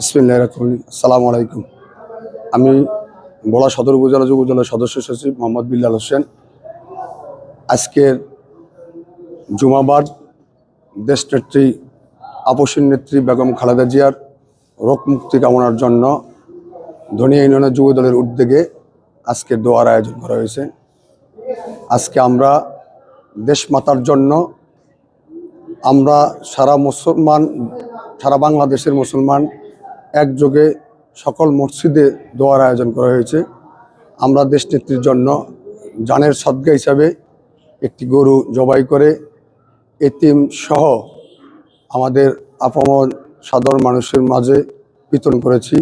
আসসালামু আলাইকুম। আমি বড়া সদর উপজেলা যুব দলের সদস্য সচিব মোহাম্মদ বিল্লাল হোসেন। আজকের জুমাবাদ দেশ নেত্রী, আপসীন নেত্রী বেগম খালেদা জিয়ার রোগ মুক্তি কামনার জন্য ধনিয়া ইউনিয়নের যুব দলের উদ্যোগে আজকের দোয়ার আয়োজন করা হয়েছে। আজকে আমরা দেশমাতার জন্য আমরা সারা মুসলমান, সারা বাংলাদেশের মুসলমান একযোগে সকল মসজিদে দোয়ার আয়োজন করা হয়েছে। আমরা দেশ নেত্রীর জন্য জানের সদ্গা হিসাবে একটি গরু জবাই করে এতিম সহ আমাদের আপামর সাধারণ মানুষের মাঝে বিতরণ করেছি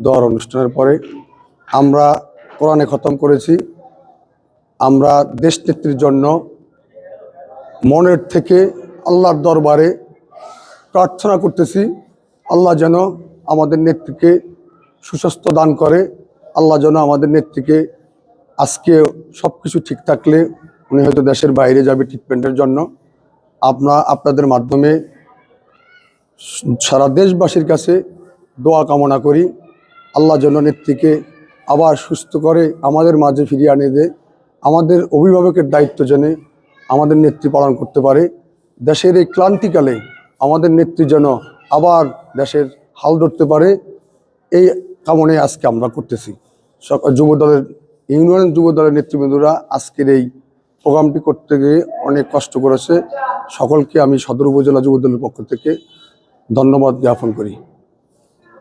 দোয়ার অনুষ্ঠানের পরে। আমরা কোরআনে খতম করেছি। আমরা দেশ নেত্রীর জন্য মনের থেকে আল্লাহর দরবারে প্রার্থনা করতেছি। আল্লাহ যেন আমাদের নেত্রীকে সুস্বাস্থ্য দান করে। আল্লাহ যেন আমাদের নেত্রীকে আজকে সব কিছু ঠিক থাকলে উনি হয়তো দেশের বাইরে যাবে ট্রিটমেন্টের জন্য। আপনা, আপনাদের মাধ্যমে সারা দেশবাসীর কাছে দোয়া কামনা করি। আল্লাহ যেন নেত্রীকে আবার সুস্থ করে আমাদের মাঝে ফিরিয়ে আনে দেয়। আমাদের অভিভাবকের দায়িত্ব জেনে আমাদের নেত্রী পালন করতে পারে। দেশের এই ক্লান্তিকালে আমাদের নেত্রী যেন আবার দেশের হাল ধরতে পারে, এই কামনে আজকে আমরা করতেছি। যুব দলের ইউনিয়ন যুব দলের নেতৃবৃন্দরা আজকের এই প্রোগ্রামটি করতে গিয়ে অনেক কষ্ট করেছে। সকলকে আমি সদর উপজেলা যুব দলের পক্ষ থেকে ধন্যবাদ জ্ঞাপন করি।